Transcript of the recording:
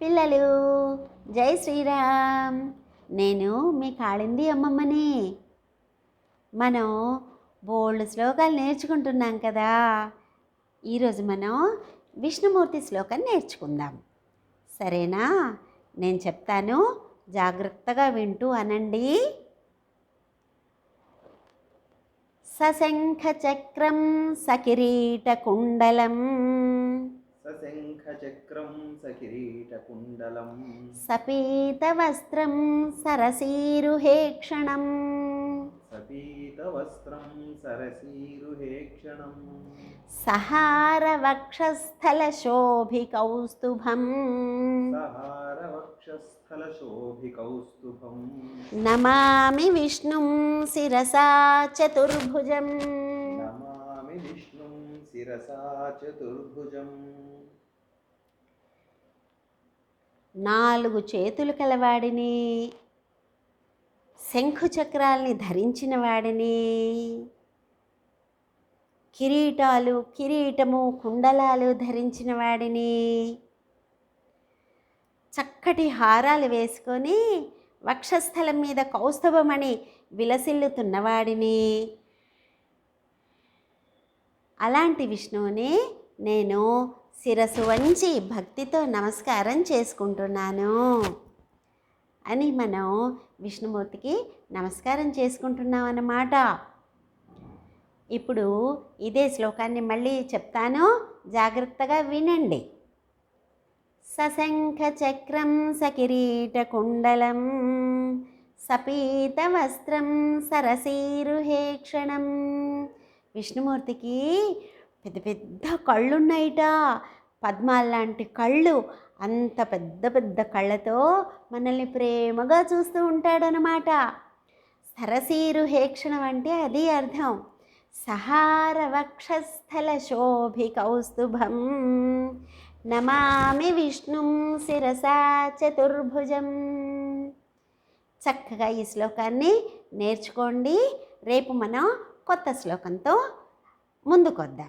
పిల్లలు. జై శ్రీరామ్. నేను మీ కాళింది అమ్మమ్మని. మనం బోల్డ్ శ్లోకాలు నేర్చుకుంటున్నాం కదా. ఈరోజు మనం విష్ణుమూర్తి శ్లోకం నేర్చుకుందాం. సరేనా? నేను చెప్తాను జాగ్రత్తగా వింటూ అనండి. సశంఖచక్రం సకిరీటకుండలం. సశంఖచక్రం సకిరీటకుండలం సపీతవస్త్రం సరసీరుహేక్షణం సపీతవస్త్రం సరసీరుహేక్షణం సహారవక్షస్థలశోభికౌస్తుభం సహారవక్షస్థలశోభికౌస్తుభం నమామి విష్ణుం శిరసా చతుర్భుజం. నమామి విష్ణుం శిరసా చతుర్భుజం. నాలుగు చేతులు కలవాడిని. శంఖు చక్రాల్ని ధరించిన వాడిని. కిరీటాలు కిరీటము కుండలాలు ధరించిన వాడిని. చక్కటి హారాలు వేసుకొని వక్షస్థలం మీద కౌస్తభమణి విలసిల్లుతున్నవాడిని అలాంటి విష్ణువుని నేను శిరసు వంచి భక్తితో నమస్కారం చేసుకుంటున్నాను అని మనం విష్ణుమూర్తికి నమస్కారం చేసుకుంటున్నాం అన్నమాట. ఇప్పుడు ఇదే శ్లోకాన్ని మళ్ళీ చెప్తాను. జాగ్రత్తగా వినండి. సశంఖచక్రం సపీత సపీతవస్త్రం సరసీరుహేక్షణం విష్ణుమూర్తికి పెద్ద పెద్ద కళ్ళున్నాయిట. పద్మాల్లాంటి కళ్ళు. అంత పెద్ద పెద్ద కళ్ళతో మనల్ని ప్రేమగా చూస్తూ ఉంటాడనమాట సరసీరు హేక్షణం అంటే అది అర్థం. సహార వక్షస్థల శోభి కౌస్తుభం. నమామి విష్ణుం శిరసా చతుర్భుజం. చక్కగా ఈ శ్లోకాన్ని నేర్చుకోండి. రేపు మనం కొత్త శ్లోకంతో ముందుకొద్దాం.